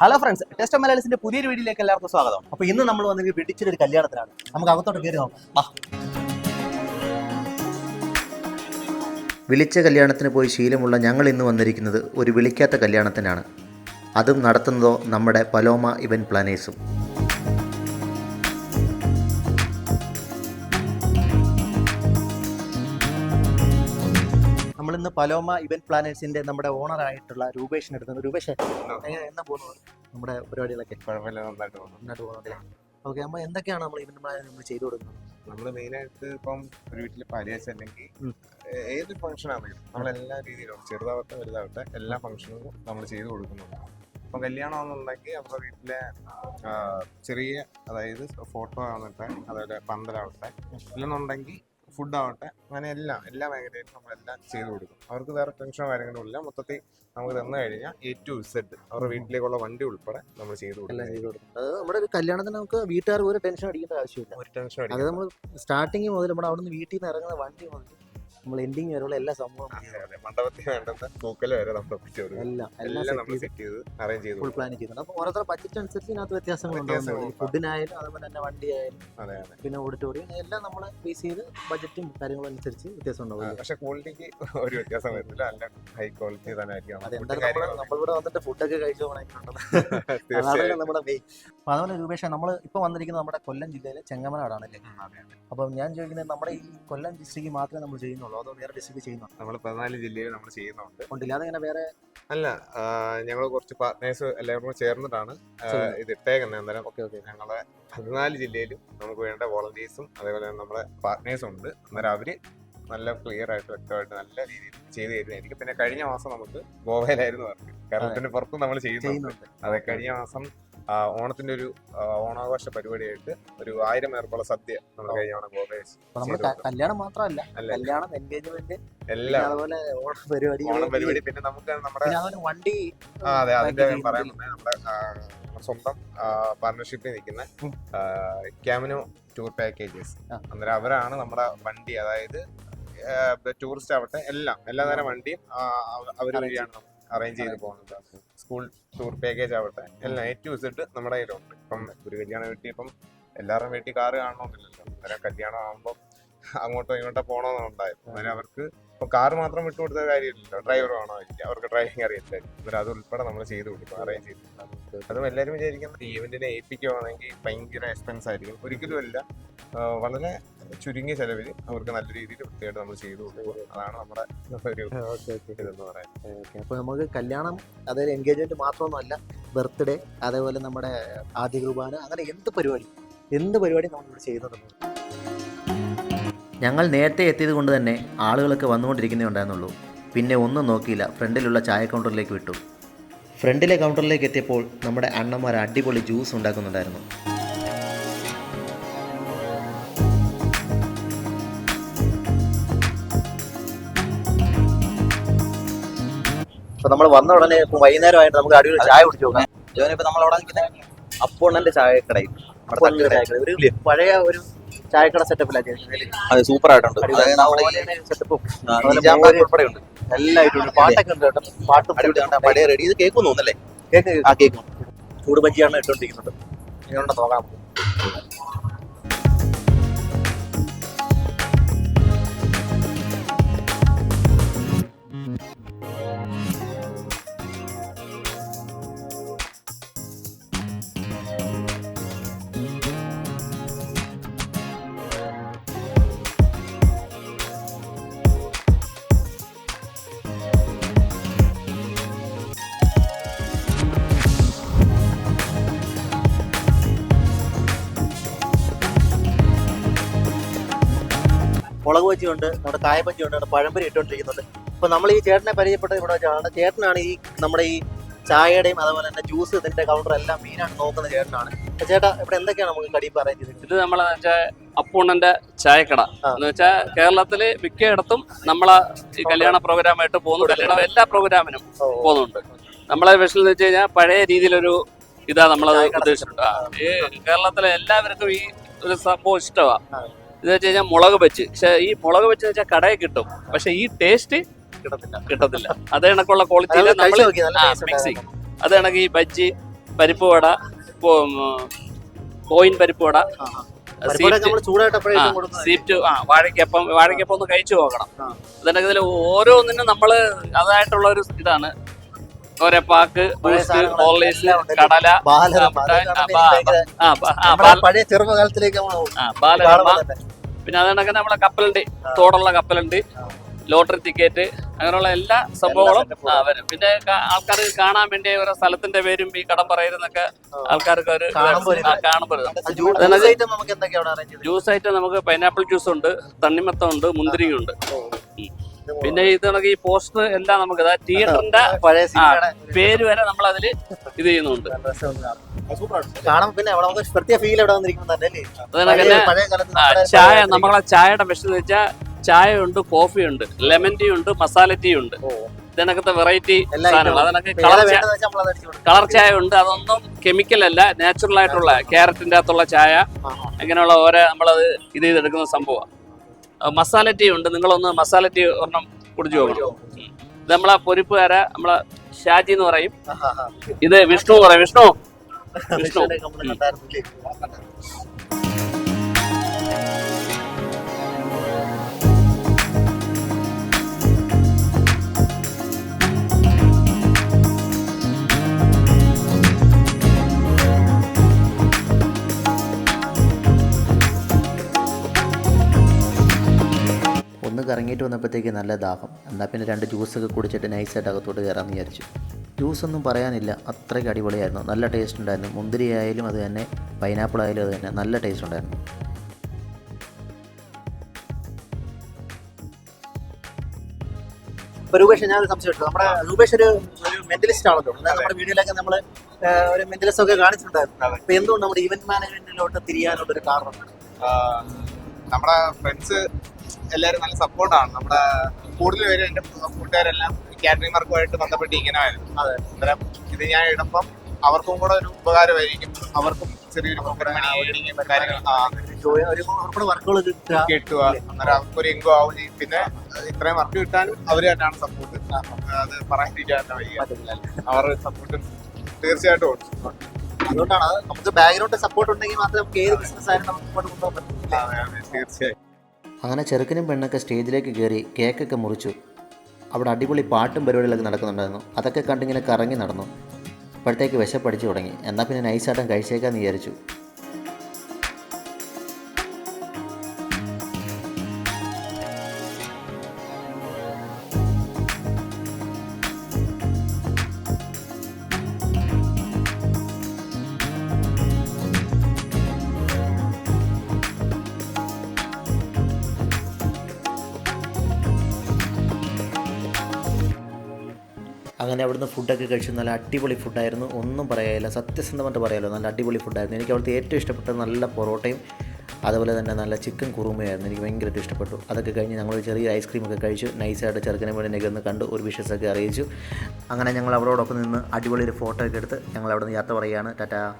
Hello friends test മലയാളത്തിന്റെ പുതിയൊരു വീഡിയോയിലേക്ക് എല്ലാവർക്കും സ്വാഗതം. അപ്പൊ ഇന്ന് നമ്മൾ വന്നെങ്കിൽ വെടിച്ചിട്ട് ഒരു കല്യാണത്തിനാണ്. നമുക്ക് അകത്തോട്ട് കയറി നോക്കാം. വിളിച്ച കല്യാണത്തിന് പോയി ശീലമുള്ള ഞങ്ങൾ ഇന്ന് വന്നിരിക്കുന്നത് ഒരു വിളിക്കാത്ത കല്യാണത്തിനാണ്. അതും നടത്തുന്നതോ നമ്മുടെ പലോമ ഇവൻ പ്ലാനേഴ്സും. ഇന്ന് പലോമ ഇവന്റ് പ്ലാനേഴ്സിന്റെ നമ്മുടെ ഓണർ ആയിട്ടുള്ള രൂപേഷിന് എടുത്തത് രൂപേഷ് എന്നാ പോകുന്നത് നമ്മുടെ പരിപാടികളൊക്കെ? നന്നായിട്ട് പോകുന്നു. പോകുന്നത് ഓക്കെ അപ്പൊ എന്തൊക്കെയാണ് നമ്മൾ ഇവന്റ് പ്ലാൻ നമ്മൾ ചെയ്തു കൊടുക്കുന്നത്? നമ്മൾ മെയിൻ ആയിട്ട് ഇപ്പം ഒരു വീട്ടിൽ പാലിയാച്ച അല്ലെങ്കിൽ ഏത് ഫംഗ്ഷൻ ആണെങ്കിലും നമ്മൾ എല്ലാ രീതിയിലും ചെറുതാവട്ടെ വലുതാവട്ടെ എല്ലാ ഫംഗ്ഷനും നമ്മൾ ചെയ്തു കൊടുക്കുന്നുണ്ട്. ഇപ്പം കല്യാണം ആണെന്നുണ്ടെങ്കിൽ നമ്മുടെ വീട്ടിലെ ചെറിയ അതായത് ഫോട്ടോ ആവട്ടെ അതുപോലെ പന്തലാവട്ടെ ഇല്ലെന്നുണ്ടെങ്കിൽ ഫുഡ് ആവട്ടെ. അങ്ങനെ എല്ലാം എല്ലാ മേഖലയിലും നമ്മളെല്ലാം ചെയ്തു കൊടുക്കും. അവർക്ക് വേറെ ടെൻഷനോ കാര്യങ്ങളോ ഇല്ല. മൊത്തത്തിൽ നമുക്ക് തന്നു കഴിഞ്ഞാൽ എ ടു സെഡ് അവരുടെ വീട്ടിലേക്കുള്ള വണ്ടി ഉൾപ്പെടെ നമ്മൾ ചെയ്തു കൊടുക്കും. അത് നമ്മുടെ ഒരു കല്യാണത്തിന് നമുക്ക് വീട്ടുകാർക്ക് ഒരു ടെൻഷൻ അടിക്കേണ്ട ആവശ്യമില്ല. ഒരു ടെൻഷൻ അത് നമ്മൾ സ്റ്റാർട്ടിങ് മുതൽ നമ്മുടെ അവിടെ നിന്ന് വീട്ടിൽ നിന്ന് ഇറങ്ങുന്ന വണ്ടി മുതൽ നമ്മൾ എൻഡിങ് വരെയുള്ള എല്ലാ സംഭവം മണ്ഡപത്തിൽ വേണ്ടുന്ന തൂക്കൽ വരെ എല്ലാം എല്ലാം നമ്മൾ സെറ്റ് ചെയ്ത് അറേഞ്ച് ചെയ്തു ഫുൾ പ്ലാൻ ചെയ്യുന്നുണ്ട് അപ്പോൾ ഓരോരുത്തർ ബഡ്ജറ്റ് അനുസരിച്ച് ഇതിനകത്ത് വ്യത്യാസങ്ങൾ ഉണ്ടാകുന്നുണ്ട് ഉണ്ടാകും ഫുഡിനായാലും അതുപോലെ തന്നെ വണ്ടി ആയാലും അതെ അതെ. പിന്നെ ഓഡിറ്റോറിയം എല്ലാം നമ്മൾ ബേസ് ചെയ്ത് ബഡ്ജറ്റും കാര്യങ്ങളും അനുസരിച്ച് വ്യത്യാസം ഉണ്ടാവും. പക്ഷെ ക്വാളിറ്റിക്ക് ഒരു വ്യത്യാസം വരുന്നില്ല നല്ല ഹൈ ക്വാളിറ്റി തന്നെ ആയിരിക്കും നമ്മളിവിടെ വന്നിട്ട് ഫുഡൊക്കെ കഴിച്ചു പോകണമെന്നുണ്ടല്ലോ അതാണ് നമ്മുടെ മെയിൻ അപ്പൊ അതുപോലെ രൂപേഷ നമ്മൾ ഇപ്പോൾ വന്നിരിക്കുന്നത് നമ്മുടെ കൊല്ലം ജില്ലയിലെ ചെങ്ങമനാടാണല്ലേ. അപ്പം ഞാൻ ചോദിക്കുന്നത് നമ്മുടെ ഈ കൊല്ലം ഡിസ്ട്രിക്റ്റ് മാത്രമേ നമ്മൾ ചെയ്യുന്നുള്ളൂ? അതോ വേറെ ഡിസ്ട്രിക്ട് ചെയ്യുന്നുണ്ടോ. നമ്മൾ പതിനാല് ജില്ലയിൽ നമ്മൾ ചെയ്യുന്നുണ്ട്. ഉണ്ടില്ല? അതെങ്ങനെ വേറെ അല്ല ഞങ്ങൾ കുറച്ച് പാർട്ട്നേഴ്സ് എല്ലാവരും കൂടെ ചേർന്നിട്ടാണ് ഇത് ഇട്ടേക്കുന്നത്. അന്നേരം ഓക്കെ ഓക്കെ. ഞങ്ങളെ പതിനാല് ജില്ലയിലും നമുക്ക് വേണ്ട വോളണ്ടിയേഴ്സും അതേപോലെ തന്നെ നമ്മളെ പാർട്ട്നേഴ്സും ഉണ്ട്. അന്നേരം അവർ നല്ല ക്ലിയർ ആയിട്ട് വ്യക്തമായിട്ട് നല്ല രീതിയിൽ ചെയ്തു തരുന്നതായിരിക്കും. പിന്നെ കഴിഞ്ഞ മാസം നമുക്ക് ഗോവയിലായിരുന്നു വർക്ക്. കേരളത്തിന് പുറത്തും നമ്മൾ ചെയ്യുന്നുണ്ട്. അതെ കഴിഞ്ഞ മാസം ഓണത്തിന്റെ ഒരു ഓണാഘോഷ പരിപാടിയായിട്ട് ഒരു ആയിരം പേർക്കുള്ള സദ്യ നമ്മൾ കഴിഞ്ഞ ഓണം കല്യാണം മാത്രമല്ല കല്യാണം എൻഗേജ്മെന്റ് എല്ലാം അതുപോലെ ഓണം പരിപാടി ഓണം പരിപാടി പിന്നെ നമുക്ക് നമ്മുടെ വണ്ടി അതെ അതിന്റെ. പറയാൻ നമ്മുടെ സ്വന്തം പാർട്ണർഷിപ്പിൽ നിൽക്കുന്ന. Camino tour packages. അന്നേരം അവരാണ് നമ്മുടെ വണ്ടി അതായത് ടൂറിസ്റ്റ് ആവട്ടെ എല്ലാം എല്ലാ തരം വണ്ടിയും അവർ വഴിയാണ് വഴിയാണ് അറേഞ്ച് ചെയ്ത് പോകുന്നത് സ്കൂൾ ടൂർ പാക്കേജ് ആവട്ടെ. എല്ലാം എ ടു നമ്മുടെ കയ്യിലുണ്ട്. ഇപ്പം ഒരു കല്യാണം വീട്ടിൽ ഇപ്പം എല്ലാവരുടെയും വീട്ടിൽ കാറ് കാണണമെന്നില്ലല്ലോ. അന്നേരം കല്യാണം ആകുമ്പോൾ അങ്ങോട്ടോ ഇങ്ങോട്ടോ പോകണമെന്നുണ്ടായിരുന്നു അന്നേരം അവർക്ക് ഇപ്പൊ കാർ മാത്രം വിട്ടു കൊടുത്ത കാര്യമില്ലല്ലോ. ഡ്രൈവർ വേണോ ഇല്ല. അവർക്ക് ഡ്രൈവിംഗ് അറിയത്തില്ല. ഇവർ അത് ഉൾപ്പെടെ നമ്മൾ ചെയ്ത് കൊടുക്കും അറേഞ്ച് ചെയ്ത് അതും എല്ലാവരും വിചാരിക്കുന്നത് ഈവെന്റിനെ ഏൽപ്പിക്കുവാണെങ്കിൽ ഭയങ്കര എക്സ്പെൻസ് ആയിരിക്കും. ഒരിക്കലും അല്ല. വളരെ ചുരുങ്ങിയ ചെലവിൽ അവർക്ക് നല്ല രീതിയിൽ വൃത്തിയായിട്ട് നമ്മൾ ചെയ്തു കൊടുക്കും. അതാണ് നമ്മുടെ ഒരു ഇതെന്ന് ഓക്കെ അപ്പോൾ നമുക്ക് കല്യാണം അതായത് എൻഗേജ്മെന്റ് മാത്രമൊന്നുമല്ല ബർത്ത്ഡേ അതേപോലെ നമ്മുടെ ആദ്യ കുർബാന അങ്ങനെ എന്ത് പരിപാടി എന്ത് പരിപാടി നമ്മൾ ഇവിടെ ചെയ്യുന്നുണ്ട് ഞങ്ങൾ നേരത്തെ എത്തിയത് കൊണ്ട് തന്നെ ആളുകളൊക്കെ വന്നുകൊണ്ടിരിക്കുന്നേ ഉണ്ടായിരുന്നുള്ളൂ. പിന്നെ ഒന്നും നോക്കിയില്ല. ഫ്രണ്ടിലുള്ള ചായ കൗണ്ടറിലേക്ക് വിട്ടു. ഫ്രണ്ടിലെ കൗണ്ടറിലേക്ക് എത്തിയപ്പോൾ നമ്മുടെ അണ്ണന്മാർ അടിപൊളി ജ്യൂസ് ഉണ്ടാക്കുന്നുണ്ടായിരുന്നു. അപ്പോൾ നമ്മൾ വന്ന ഉടനെ വൈകുന്നേരമായിട്ട് നമുക്ക് അടിപൊളി ചായ കുടിച്ചു നോക്കാം. ജോനിപ്പോ നമ്മൾ അവിടെ നിൽക്കുന്നത് നമ്മുടെ ചായക്കട ഒരു പഴയ ഒരു ചായക്കട സെറ്റപ്പിലാണ് അത് സൂപ്പർ ആയിട്ടുണ്ട് സെറ്റപ്പും ഉൾപ്പെടെയുണ്ട്. എല്ലാം ഇട്ടുണ്ട് പാട്ടൊക്കെ ഉണ്ട് കേട്ടോ. പാട്ടും പഴയ റെഡി. ഇത് കേക്ക് തോന്നുന്നല്ലേ കേക്ക് ആ കേക്ക്. ചൂട് ബജിയാണ് ഇട്ടുകൊണ്ടിരിക്കുന്നത് ഇങ്ങോട്ട് നോക്കാം മുളക് ബജ്ജിയുണ്ട് നമ്മുടെ കായ ബജ്ജിയുണ്ട് നമ്മുടെ പഴംപൊരി ഇട്ടുകൊണ്ടിരിക്കുന്നുണ്ട്. അപ്പൊ നമ്മൾ ഈ ചേട്ടനെ പരിചയപ്പെട്ടത് ഇവിടെ വെച്ചാണ്. ചേട്ടനാണ് ഈ നമ്മുടെ ഈ ചായയുടെയും അതുപോലെ തന്നെ ജ്യൂസ് ഇതിന്റെ കൗണ്ടർ എല്ലാം മെയിനായിട്ട് നോക്കുന്ന ചേട്ടനാണ്. ചേട്ടാ ഇവിടെ എന്തൊക്കെയാണ് നമുക്ക് കടി പറയാൻ ചെയ്തത്? ഇത് നമ്മളെ വെച്ചാൽ അപ്പൂണ്ണന്റെ ചായക്കട. എന്ന് വെച്ചാൽ കേരളത്തിൽ മിക്കയിടത്തും നമ്മളെ ഈ കല്യാണ പ്രോഗ്രാമായിട്ട് പോകുന്നു. കല്യാണം എല്ലാ പ്രോഗ്രാമിനും പോകുന്നുണ്ട്. നമ്മളെ വിഷയം എന്ന് വെച്ച് കഴിഞ്ഞാൽ പഴയ രീതിയിലൊരു ഇതാ നമ്മളത് ഉദ്ദേശിച്ചിട്ടുണ്ട്. ഈ കേരളത്തിലെ എല്ലാവർക്കും ഈ ഒരു സംഭവം ഇഷ്ടമാണ് എന്ന് വെച്ച് കഴിഞ്ഞാൽ മുളക് വെച്ച്. പക്ഷെ ഈ മുളക് വെച്ച് വെച്ചാൽ കടയിൽ കിട്ടും. പക്ഷെ ഈ ടേസ്റ്റ് കിട്ടത്തില്ല. കിട്ടത്തില്ല. അത് കണക്കുള്ള ക്വാളിറ്റിയിൽ നമ്മൾ മിക്സിങ്. അത് കണക്ക് ഈ ബജ്ജി പരിപ്പ് വട കോയിൻ പരിപ്പ് വട സീറ്റ് ആ. വാഴയ്ക്കപ്പം വാഴയ്ക്കപ്പം ഒന്ന് കഴിച്ചു നോക്കണം. അതിനൊക്കെ ഇതിൽ ഓരോന്നിനും നമ്മൾ അതായിട്ടുള്ള ഒരു ഇതാണ്. ഓരോ പാക്ക് പഴയ ബൂസ്റ്റ് സാധനങ്ങൾ ഹോർലിക്സ് എല്ലാം ഉണ്ടല്ലേ? കടല നമ്മുടെ പഴയ ചെറുപ്പകാലത്തിലേക്ക് പിന്നെ അതണക്കെ നമ്മളെ കപ്പലുണ്ട്. തോടുള്ള കപ്പലുണ്ട്. ലോട്ടറി ടിക്കറ്റ് അങ്ങനെയുള്ള എല്ലാ സംഭവങ്ങളും ആ, വരും. പിന്നെ ആൾക്കാർ കാണാൻ വേണ്ടി ഓരോ സ്ഥലത്തിന്റെ പേരും ഈ കടം പറയുന്നൊക്കെ ആൾക്കാർക്ക് ഒരു കാണുമ്പോഴും ജ്യൂസ് ഐറ്റം നമുക്ക് അറേഞ്ച് ചെയ്തത്? ജ്യൂസ് ആയിട്ട് നമുക്ക് പൈനാപ്പിൾ ജ്യൂസ് ഉണ്ട് തണ്ണിമത്തം ഉണ്ട് മുന്തിരിയുണ്ട് ഉണ്ട്. പിന്നെ ഇത് കണക്ക് ഈ പോസ്റ്റർ എല്ലാം നമുക്ക് തിയേറ്ററിന്റെ പേര് വരെ നമ്മൾ അതിൽ ഇത് ചെയ്യുന്നുണ്ട്. ചായ നമ്മളെ ചായയുടെ മെഷീൻ എന്ന് വെച്ചാൽ ചായ ഉണ്ട് കോഫി ഉണ്ട് ലെമൺ ടീ ഉണ്ട്. മസാല ടീ ഉണ്ട്. ഇതിനകത്തെ വെറൈറ്റി സാധനങ്ങൾ അതിനൊക്കെ കളർ ചായ കളർ ഉണ്ട്. അതൊന്നും കെമിക്കൽ അല്ല. നാച്ചുറൽ ആയിട്ടുള്ള ക്യാരറ്റിന്റെ അകത്തുള്ള ചായ. അങ്ങനെയുള്ള ഓരോ നമ്മളത് ഇത് ചെയ്തെടുക്കുന്ന സംഭവമാണ് മസാല ടീ ഉണ്ട്. നിങ്ങളൊന്ന് മസാല ടീ ഒരെണ്ണം കുടിച്ചു നോക്കണം. ഇത് നമ്മളെ പൊരിപ്പുകാര നമ്മളെ ഷാജി എന്ന് പറയും. ഇത് വിഷ്ണു പറയും. വിഷ്ണു. വിഷ്ണു. കറങ്ങിയിട്ട് വന്നപ്പോഴത്തേക്ക് നല്ല ദാഹം. എന്നാൽ പിന്നെ രണ്ട് ജ്യൂസൊക്കെ കുടിച്ചിട്ട് നൈസായിട്ട് അകത്തോട്ട് കയറാമെന്ന് വിചാരിച്ചു. ജ്യൂസൊന്നും പറയാനില്ല. അത്രയ്ക്ക് അടിപൊളിയായിരുന്നു. നല്ല ടേസ്റ്റ് ഉണ്ടായിരുന്നു. മുന്തിരി ആയാലും അത് തന്നെ പൈനാപ്പിൾ ആയാലും അത് തന്നെ. നല്ല ടേസ്റ്റ് ഉണ്ടായിരുന്നു. രൂപേഷ് ഞാൻ ഒരു സംശയം എടുത്തു നമ്മുടെ രൂപേഷ് ഒരു ഒരു മെന്റലിസ്റ്റ് ആണല്ലോ. നമ്മുടെ വീഡിയോയിലൊക്കെ നമ്മൾ ഒരു മെന്റലിസ്റ്റ് ഒക്കെ കാണിച്ചിട്ടുണ്ടായിരുന്നു. അപ്പൊ എന്തുകൊണ്ട് നമ്മുടെ ഇവന്റ് മാനേജ്മെന്റിലോട്ട് തിരിയാനുള്ള ഒരു കാരണം? നമ്മുടെ ഫ്രണ്ട്സ് എല്ലാവരും നല്ല സപ്പോർട്ടാണ് നമ്മുടെ കൂടുതൽ പേര് എന്റെ കൂട്ടുകാരെല്ലാം കാറ്ററിംഗ് വർക്കുമായിട്ട് ബന്ധപ്പെട്ടിരിക്കുന്നതായിരുന്നു അതെ. അന്നേരം ഇത് ഞാൻ ഇടുമ്പം അവർക്കും കൂടെ ഒരു ഉപകാരമായിരിക്കും. അവർക്കും ചെറിയൊരു കാര്യങ്ങൾ വർക്കുകൾ കിട്ടുക. അന്നേരം അവർക്കൊരു ഇൻകം ആവും ചെയ്യും. പിന്നെ ഇത്രയും വർക്ക് കിട്ടാനും അവർ തന്നെയാണ് സപ്പോർട്ട് അത് പറയാതിരിക്കാൻ അവർ സപ്പോർട്ട് തീർച്ചയായിട്ടും അതുകൊണ്ടാണ് അത് നമുക്ക് ബാക്ക്ഗ്രൗണ്ട് സപ്പോർട്ട് ഉണ്ടെങ്കിൽ മാത്രമേ നമുക്ക് ഏത് ബിസിനസ് ആയാലും നമുക്ക് മുമ്പോട്ട് കൊണ്ടുപോകാൻ പറ്റും തീർച്ചയായും. അങ്ങനെ ചെറുക്കനും പെണ്ണൊക്കെ സ്റ്റേജിലേക്ക് കയറി കേക്കൊക്കെ മുറിച്ചു. അവിടെ അടിപൊളി പാട്ടും പരിപാടികളൊക്കെ നടക്കുന്നുണ്ടായിരുന്നു. അതൊക്കെ കണ്ടിങ്ങനെ കറങ്ങി നടന്നു. അപ്പോഴത്തേക്ക് വിശപ്പടിച്ചു തുടങ്ങി. എന്നാൽ പിന്നെ നൈസാട്ടം കഴിച്ചേക്കാന്ന് വിചാരിച്ചു. അങ്ങനെ അവിടുന്ന് ഫുഡൊക്കെ കഴിച്ചു. നല്ല അടിപൊളി ഫുഡായിരുന്നു ഒന്നും പറയാനില്ല. സത്യസന്ധമായിട്ട് പറയാമല്ലോ നല്ല അടിപൊളി ഫുഡായിരുന്നു എനിക്ക് അവിടുത്തെ ഏറ്റവും ഇഷ്ടപ്പെട്ട നല്ല പൊറോട്ടയും അതുപോലെ തന്നെ നല്ല ചിക്കൻ കുറുമയായിരുന്നു. എനിക്ക് ഭയങ്കരമായിട്ട് ഇഷ്ടപ്പെട്ടു. അതൊക്കെ കഴിഞ്ഞ് ഞങ്ങൾ ചെറിയ ഐസ്ക്രീമൊക്കെ കഴിച്ചു. നൈസായിട്ട് ചെറുക്കനെ വേണ്ടി ഒന്ന് കണ്ടു. ഒരു വിഷസൊക്കെ അറിയിച്ചു. അങ്ങനെ ഞങ്ങൾ അവരോടൊപ്പം നിന്ന് അടിപൊളി ഒരു ഫോട്ടോ ഒക്കെ എടുത്ത് ഞങ്ങൾ അവിടെ നിന്ന് യാത്ര പറയുകയാണ്. ടാറ്റാ.